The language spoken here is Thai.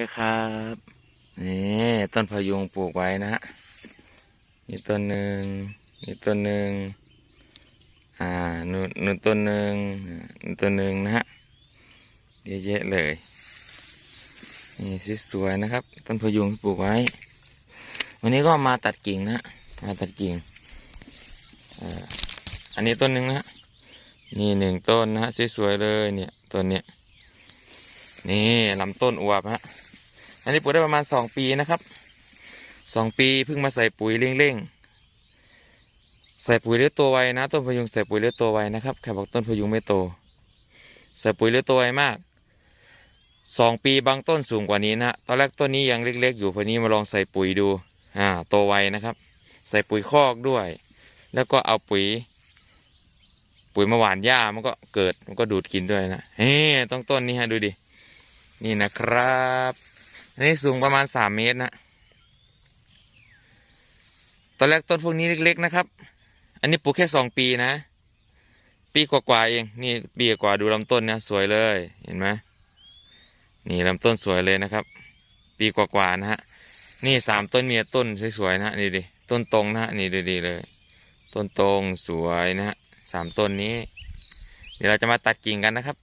ด้วยครับนี่ต้นพะยุงปลูกไว้นะฮะนี่ต้นหนึ่งนี่ต้นหนึ่งอ่านู่นนู่นต้นหนึ่งอ่านู่นต้นหนึ่งนะฮะเยอะแยะเลยนี่สวยๆนะครับ ต้นพะยุงปลูกไว้ วันนี้ก็มาตัดกิ่งนะมาตัดกิ่งอ่าอันนี้ต้นหนึ่งนะฮะนี่หนึ่งต้นนะฮะสวยๆเลยเนี่ยต้นเนี้ยนี่ลำต้นอวบฮะ อันนี้ปลูกได้ประมาณสองปีนะครับสองปีเพิ่งมาใส่ปุ๋ยเร่งๆ ใส่ปุ๋ยเลือตัวไวนะ ต้นพยุงใส่ปุ๋ยเลือตัวไวนะครับใครบอกต้นพยุงไม่โต ใส่ปุ๋ยเลือตัวไวมากสองปีบางต้นสูงกว่านี้นะตอนแรกต้นนี้ยังเล็ก ๆ อยู่พอนี้มาลองใส่ปุ๋ยดูอ่าโตไวนะครับ ใส่ปุ๋ยคอกด้วย แล้วก็เอาปุ๋ย ปุ๋ยมาหว่านหญ้ามันก็เกิดมันก็ดูดกินด้วยนะเฮ้ต้องต้นนี้ฮะดูดินี่นะครับ อันนี้สูงประมาณสามเมตรนะตอนแรกต้นพวกนี้เล็ก ๆ นะครับ อันนี้ปลูกแค่สองปีนะ ปีกว่าๆเอง นี่ปีกว่าดูลำต้นนะสวยเลย เห็นไหมนี่ลำต้นสวยเลยนะครับ ปีกว่าๆนะฮะ นี่สามต้นเมีแต่ต้นสวยๆนะฮะ นี่ดิ ต้นตรงนะฮะ นี่ดีๆเลย ต้นตรงสวยนะฮะสามต้นนี้ เดี๋ยวเราจะมาตัดกิ่งกันนะครับ